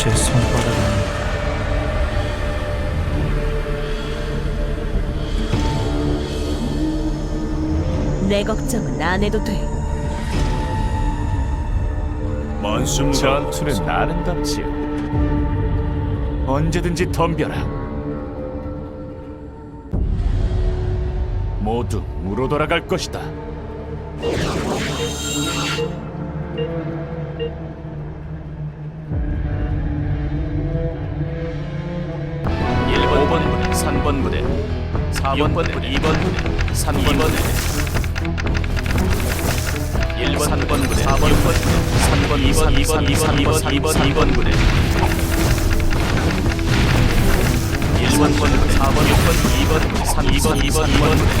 제 손바닥 안에. 내 걱정은 안 해도 돼. 만숨 전투는 아름답지요 언제든지 덤벼라. 모두 물어 돌아갈 것이다. 3번 부대, 4번 부대, 2번 부대, 3번 부대, 1번, 3번 부대, 4번 부대, 3번, 2번, 2번, 2번, 2번, 2번, 2번 부대, 1번 부대, 4번, 6번, 2번 부대, 3, 2번, 2번, 2번 부대,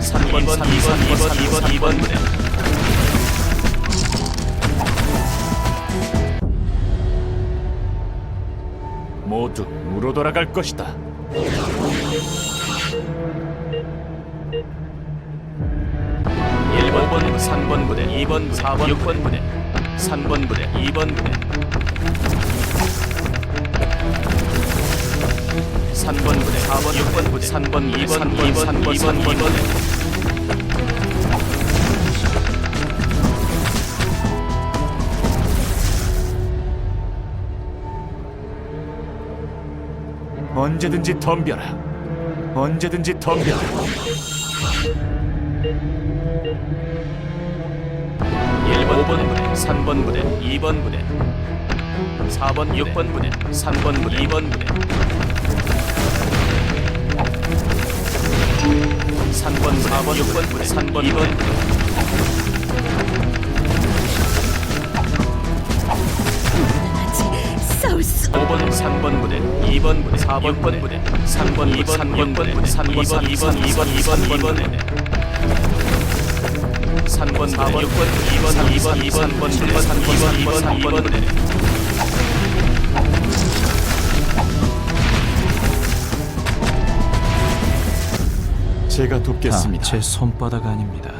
3번, 2번, 2번, 2번, 2번, 2번 부대. 모두 무로 돌아갈 것이다. 일번 부대, 3번 부대, 2번 부대, 4번, 6번 부대, 3번 부대, 2번 부대, 3번 부대, 4번, 6번 부대, 3번, 2번, 2번, 3번, 2번, 2번 부대. 언제든지 덤벼라. 언제든지 덤벼라. 일번 5번 부대, 3번 부대, 2번 부대, 4번, 6번 부대, 3번 부대, 2번 부대, 3번, 4번, 6번 부대, 3번, 2번 부대. 3번 3번 부대 2번 부대 4번 부대 3번 2번 3번 부대 3번 2번 2번 2번 2번 부대 3번 4번 6번 2번 2번 2번 2번 7번 2번 2번 2번 부대 제가 돕겠습니다. 제 손바닥 아닙니다.